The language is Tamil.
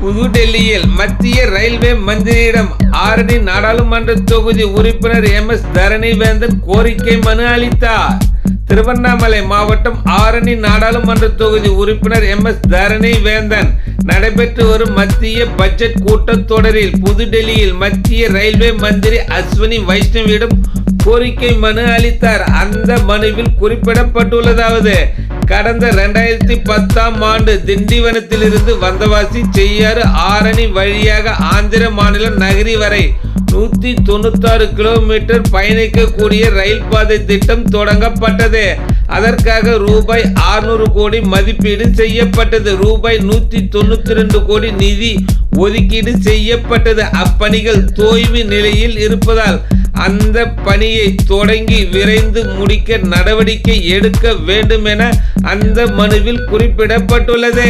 புதுடெல்லியில் மத்திய ரயில்வே மந்திரியிடம் ஆரணி நாடாளுமன்ற தொகுதி உறுப்பினர் எம் எஸ் தரணிவேந்தன் கோரிக்கை மனு அளித்தார். திருவண்ணாமலை மாவட்டம் ஆரணி நாடாளுமன்ற தொகுதி உறுப்பினர் எம் எஸ் தரணி வேந்தன் நடைபெற்று வரும் மத்திய பட்ஜெட் கூட்டத்தொடரில் புதுடெல்லியில் மத்திய ரயில்வே மந்திரி அஸ்வினி வைஷ்ணவியிடம் கோரிக்கை மனு அளித்தார். அந்த மனுவில் குறிப்பிடப்பட்டுள்ளதாவது கடந்த ரெண்டாயிரத்தி பத்தாம் ஆண்டு திண்டிவனத்திலிருந்து வந்தவாசி செய்யாறு ஆரணி வழியாக ஆந்திர மாநிலம் நகரி வரை நூத்தி தொண்ணூத்தாறு கிலோமீட்டர் பயணிக்கக்கூடிய ரயில் பாதை திட்டம் தொடங்கப்பட்டது. அதற்காக ரூபாய் 600 கோடி மதிப்பீடு செய்யப்பட்டது. ரூபாய் நூத்தி தொண்ணூத்தி ரெண்டு கோடி நிதி ஒதுக்கீடு செய்யப்பட்டது. அப்பணிகள் தோய்வு நிலையில் இருப்பதால் அந்த பணியை தொடங்கி விரைந்து முடிக்க நடவடிக்கை எடுக்க வேண்டும் என அந்த மனுவில் குறிப்பிடப்பட்டுள்ளது.